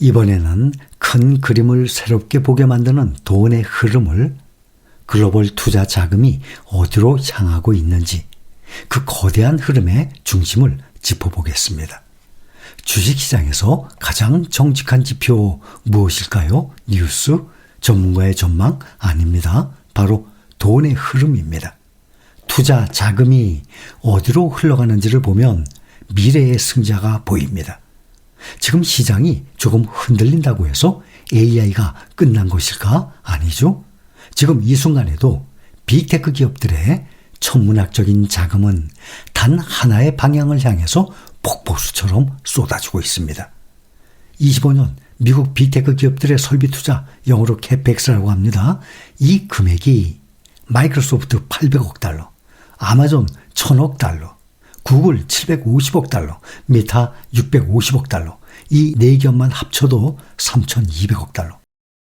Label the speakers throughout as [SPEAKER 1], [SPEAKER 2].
[SPEAKER 1] 이번에는 큰 그림을 새롭게 보게 만드는 돈의 흐름을 글로벌 투자 자금이 어디로 향하고 있는지 그 거대한 흐름의 중심을 짚어보겠습니다. 주식시장에서 가장 정직한 지표 무엇일까요? 뉴스? 전문가의 전망? 아닙니다. 바로 돈의 흐름입니다. 투자 자금이 어디로 흘러가는지를 보면 미래의 승자가 보입니다. 지금 시장이 조금 흔들린다고 해서 AI가 끝난 것일까? 아니죠. 지금 이 순간에도 빅테크 기업들의 천문학적인 자금은 단 하나의 방향을 향해서 폭포수처럼 쏟아지고 있습니다. 25년 미국 빅테크 기업들의 설비 투자, 영어로 캐펙스라고 합니다. 이 금액이 마이크로소프트 800억 달러, 아마존 1000억 달러, 구글 750억 달러, 메타 650억 달러, 이 네 기업만 합쳐도 3,200억 달러.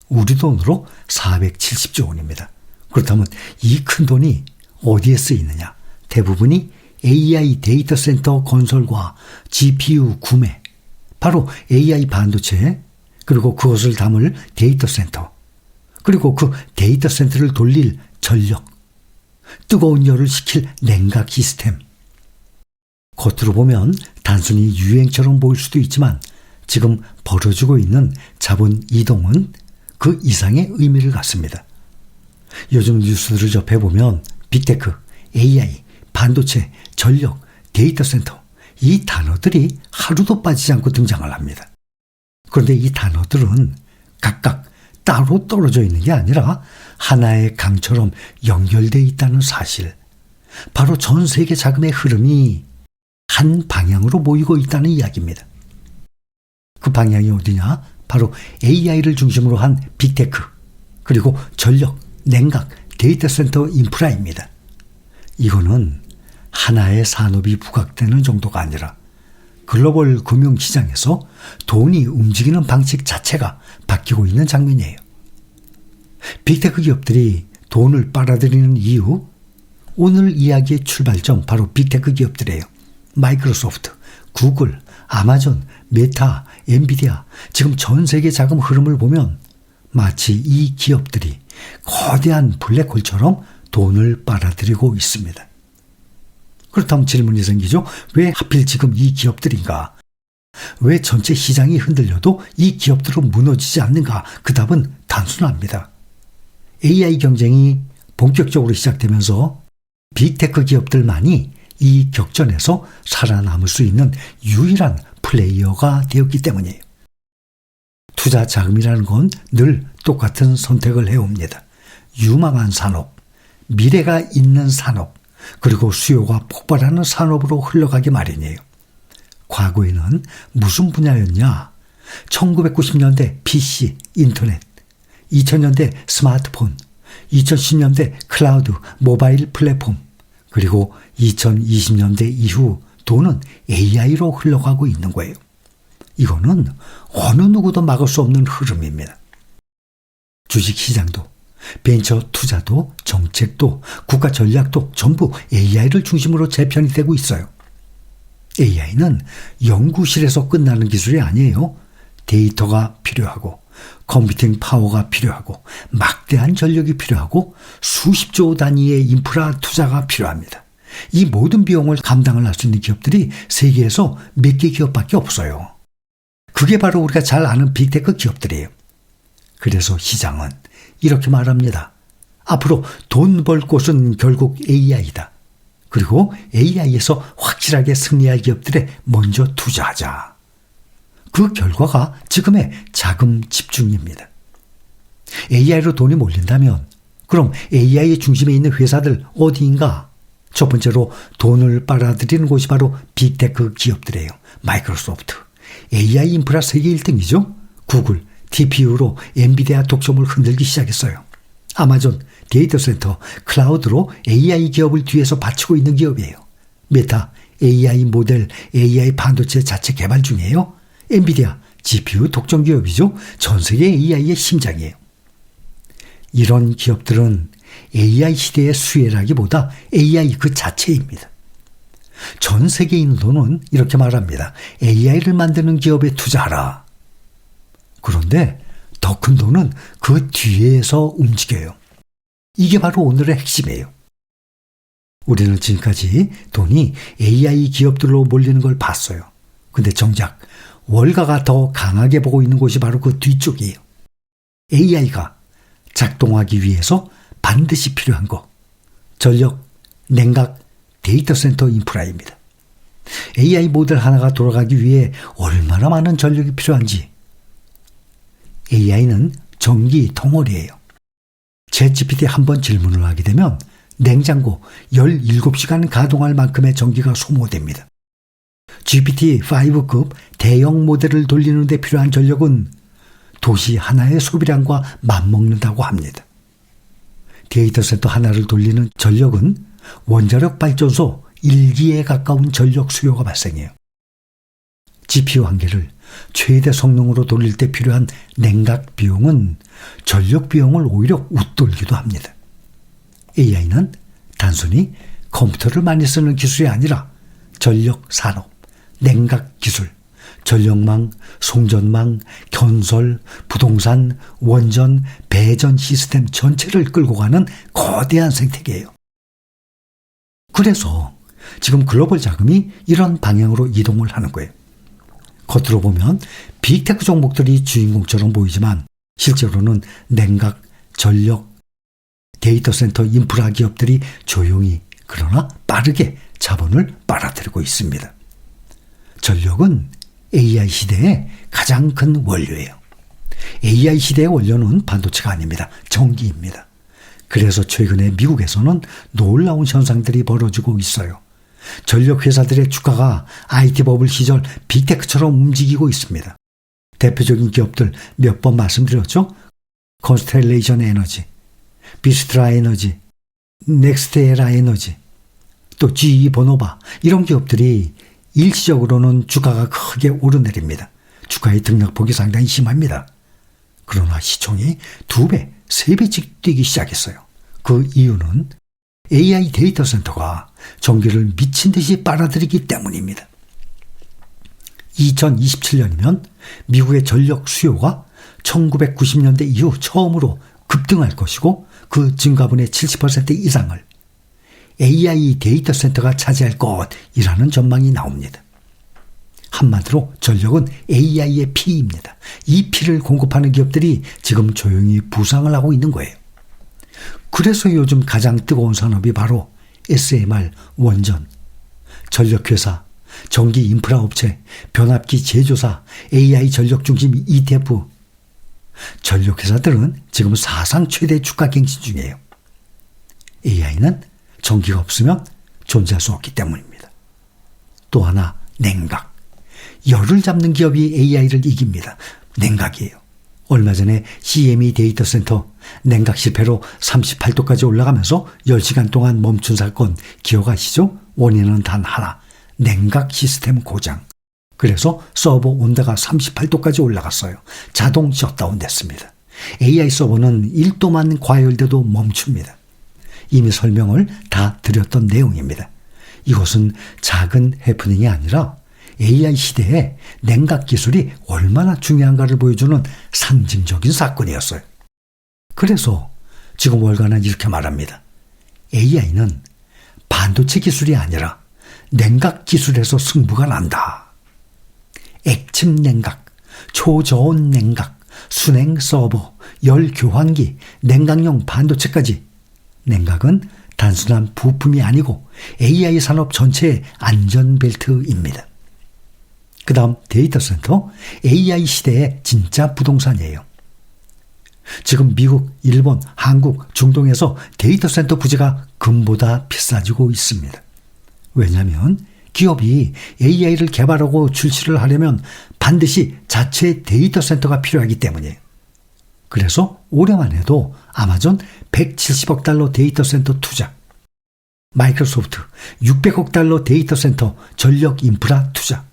[SPEAKER 1] 우리 돈으로 470조 원입니다. 그렇다면 이 큰 돈이 어디에 쓰이느냐? 대부분이 AI 데이터 센터 건설과 GPU 구매, 바로 AI 반도체, 그리고 그것을 담을 데이터 센터, 그리고 그 데이터 센터를 돌릴 전력, 뜨거운 열을 식힐 냉각 시스템. 겉으로 보면 단순히 유행처럼 보일 수도 있지만 지금 벌어지고 있는 자본 이동은 그 이상의 의미를 갖습니다. 요즘 뉴스들을 접해보면 빅테크, AI, 반도체, 전력, 데이터 센터 이 단어들이 하루도 빠지지 않고 등장을 합니다. 그런데 이 단어들은 각각 따로 떨어져 있는 게 아니라 하나의 강처럼 연결되어 있다는 사실. 바로 전 세계 자금의 흐름이 한 방향으로 모이고 있다는 이야기입니다. 그 방향이 어디냐? 바로 AI를 중심으로 한 빅테크, 그리고 전력, 냉각, 데이터 센터 인프라입니다. 이거는 하나의 산업이 부각되는 정도가 아니라 글로벌 금융시장에서 돈이 움직이는 방식 자체가 바뀌고 있는 장면이에요. 빅테크 기업들이 돈을 빨아들이는 이유, 오늘 이야기의 출발점 바로 빅테크 기업들이에요. 마이크로소프트, 구글, 아마존, 메타, 엔비디아, 지금 전 세계 자금 흐름을 보면 마치 이 기업들이 거대한 블랙홀처럼 돈을 빨아들이고 있습니다. 그렇다면 질문이 생기죠. 왜 하필 지금 이 기업들인가? 왜 전체 시장이 흔들려도 이 기업들은 무너지지 않는가? 그 답은 단순합니다. AI 경쟁이 본격적으로 시작되면서 빅테크 기업들만이 이 격전에서 살아남을 수 있는 유일한 플레이어가 되었기 때문이에요. 투자 자금이라는 건 늘 똑같은 선택을 해옵니다. 유망한 산업, 미래가 있는 산업, 그리고 수요가 폭발하는 산업으로 흘러가기 마련이에요. 과거에는 무슨 분야였냐? 1990년대 PC, 인터넷, 2000년대 스마트폰, 2010년대 클라우드, 모바일 플랫폼, 그리고 2020년대 이후 돈은 AI로 흘러가고 있는 거예요. 이거는 어느 누구도 막을 수 없는 흐름입니다. 주식 시장도 벤처 투자도 정책도 국가 전략도 전부 AI를 중심으로 재편이 되고 있어요. AI는 연구실에서 끝나는 기술이 아니에요. 데이터가 필요하고 컴퓨팅 파워가 필요하고 막대한 전력이 필요하고 수십조 단위의 인프라 투자가 필요합니다. 이 모든 비용을 감당을 할 수 있는 기업들이 세계에서 몇 개 기업밖에 없어요. 그게 바로 우리가 잘 아는 빅테크 기업들이에요. 그래서 시장은 이렇게 말합니다. 앞으로 돈 벌 곳은 결국 AI다. 그리고 AI에서 확실하게 승리할 기업들에 먼저 투자하자. 그 결과가 지금의 자금 집중입니다. AI로 돈이 몰린다면 그럼 AI의 중심에 있는 회사들 어디인가? 첫 번째로 돈을 빨아들이는 곳이 바로 빅테크 기업들이에요. 마이크로소프트. AI 인프라 세계 1등이죠. 구글, TPU로 엔비디아 독점을 흔들기 시작했어요. 아마존, 데이터 센터, 클라우드로 AI 기업을 뒤에서 바치고 있는 기업이에요. 메타, AI 모델, AI 반도체 자체 개발 중이에요. 엔비디아, GPU 독점 기업이죠. 전 세계 AI의 심장이에요. 이런 기업들은 AI 시대의 수혜라기보다 AI 그 자체입니다. 전 세계인도는 이렇게 말합니다. AI를 만드는 기업에 투자하라. 그런데 더 큰 돈은 그 뒤에서 움직여요. 이게 바로 오늘의 핵심이에요. 우리는 지금까지 돈이 AI 기업들로 몰리는 걸 봤어요. 근데 정작 월가가 더 강하게 보고 있는 곳이 바로 그 뒤쪽이에요. AI가 작동하기 위해서 반드시 필요한 것. 전력, 냉각, 데이터 센터 인프라입니다. AI 모델 하나가 돌아가기 위해 얼마나 많은 전력이 필요한지. AI는 전기 덩어리예요. 제 GPT 한 번 질문을 하게 되면 냉장고 17시간 가동할 만큼의 전기가 소모됩니다. GPT-5급 대형 모델을 돌리는 데 필요한 전력은 도시 하나의 소비량과 맞먹는다고 합니다. 데이터 센터 하나를 돌리는 전력은 원자력 발전소 1기에 가까운 전력 수요가 발생해요. GPU 한 개를 최대 성능으로 돌릴 때 필요한 냉각 비용은 전력 비용을 오히려 웃돌기도 합니다. AI는 단순히 컴퓨터를 많이 쓰는 기술이 아니라 전력 산업, 냉각 기술, 전력망, 송전망, 견설, 부동산, 원전, 배전 시스템 전체를 끌고 가는 거대한 생태계예요. 그래서 지금 글로벌 자금이 이런 방향으로 이동을 하는 거예요. 겉으로 보면 빅테크 종목들이 주인공처럼 보이지만 실제로는 냉각, 전력, 데이터 센터 인프라 기업들이 조용히 그러나 빠르게 자본을 빨아들이고 있습니다. 전력은 AI 시대의 가장 큰 원료예요. AI 시대의 원료는 반도체가 아닙니다. 전기입니다. 그래서 최근에 미국에서는 놀라운 현상들이 벌어지고 있어요. 전력 회사들의 주가가 IT 버블 시절 빅테크처럼 움직이고 있습니다. 대표적인 기업들 몇 번 말씀드렸죠? 컨스텔레이션 에너지, 비스트라 에너지, 넥스테라 에너지, 또 GE 보노바 이런 기업들이 일시적으로는 주가가 크게 오르내립니다. 주가의 등락폭이 상당히 심합니다. 그러나 시총이 두 배, 세 배씩 뛰기 시작했어요. 그 이유는 AI 데이터 센터가 전기를 미친 듯이 빨아들이기 때문입니다. 2027년이면 미국의 전력 수요가 1990년대 이후 처음으로 급등할 것이고 그 증가분의 70% 이상을 AI 데이터 센터가 차지할 것이라는 전망이 나옵니다. 한마디로 전력은 AI의 피입니다. 이 피를 공급하는 기업들이 지금 조용히 부상을 하고 있는 거예요. 그래서 요즘 가장 뜨거운 산업이 바로 SMR 원전, 전력회사, 전기 인프라 업체, 변압기 제조사, AI 전력 중심 ETF. 전력회사들은 지금 사상 최대 주가 갱신 중이에요. AI는 전기가 없으면 존재할 수 없기 때문입니다. 또 하나 냉각. 열을 잡는 기업이 AI를 이깁니다. 냉각이에요. 얼마 전에 CME 데이터 센터 냉각 실패로 38도까지 올라가면서 10시간 동안 멈춘 사건 기억하시죠? 원인은 단 하나. 냉각 시스템 고장. 그래서 서버 온도가 38도까지 올라갔어요. 자동 셧다운 됐습니다. AI 서버는 1도만 과열돼도 멈춥니다. 이미 설명을 다 드렸던 내용입니다. 이것은 작은 해프닝이 아니라 AI 시대에 냉각 기술이 얼마나 중요한가를 보여주는 상징적인 사건이었어요. 그래서 지금 월간은 이렇게 말합니다. AI는 반도체 기술이 아니라 냉각 기술에서 승부가 난다. 액침 냉각, 초저온 냉각, 순행 서버, 열 교환기, 냉각용 반도체까지 냉각은 단순한 부품이 아니고 AI 산업 전체의 안전벨트입니다. 그 다음 데이터 센터, AI 시대의 진짜 부동산이에요. 지금 미국, 일본, 한국, 중동에서 데이터 센터 부지가 금보다 비싸지고 있습니다. 왜냐하면 기업이 AI를 개발하고 출시를 하려면 반드시 자체 데이터 센터가 필요하기 때문이에요. 그래서 올해만 해도 아마존 170억 달러 데이터 센터 투자, 마이크로소프트 600억 달러 데이터 센터 전력 인프라 투자,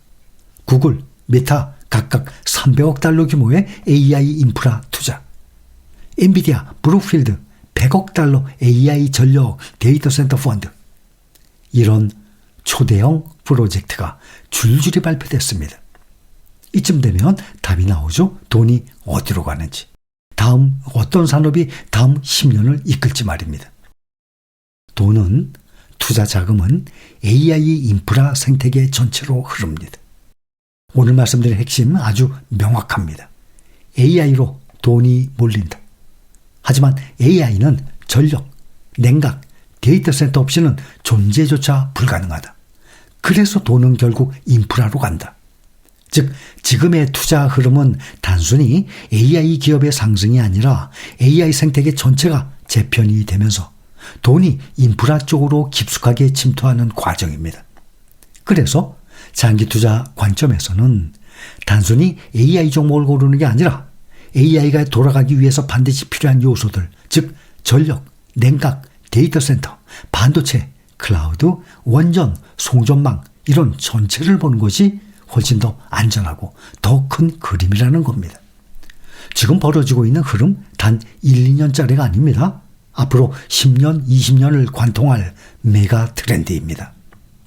[SPEAKER 1] 구글, 메타 각각 300억 달러 규모의 AI 인프라 투자, 엔비디아, 브루필드 100억 달러 AI 전력 데이터 센터 펀드 이런 초대형 프로젝트가 줄줄이 발표됐습니다. 이쯤 되면 답이 나오죠. 돈이 어디로 가는지. 다음 어떤 산업이 다음 10년을 이끌지 말입니다. 돈은 투자 자금은 AI 인프라 생태계 전체로 흐릅니다. 오늘 말씀드린 핵심 아주 명확합니다. AI로 돈이 몰린다. 하지만 AI는 전력, 냉각, 데이터 센터 없이는 존재조차 불가능하다. 그래서 돈은 결국 인프라로 간다. 즉, 지금의 투자 흐름은 단순히 AI 기업의 상승이 아니라 AI 생태계 전체가 재편이 되면서 돈이 인프라 쪽으로 깊숙하게 침투하는 과정입니다. 그래서 장기 투자 관점에서는 단순히 AI 종목을 고르는 게 아니라 AI가 돌아가기 위해서 반드시 필요한 요소들, 즉 전력, 냉각, 데이터 센터, 반도체, 클라우드, 원전, 송전망 이런 전체를 보는 것이 훨씬 더 안전하고 더 큰 그림이라는 겁니다. 지금 벌어지고 있는 흐름 단 1, 2년짜리가 아닙니다. 앞으로 10년, 20년을 관통할 메가 트렌드입니다.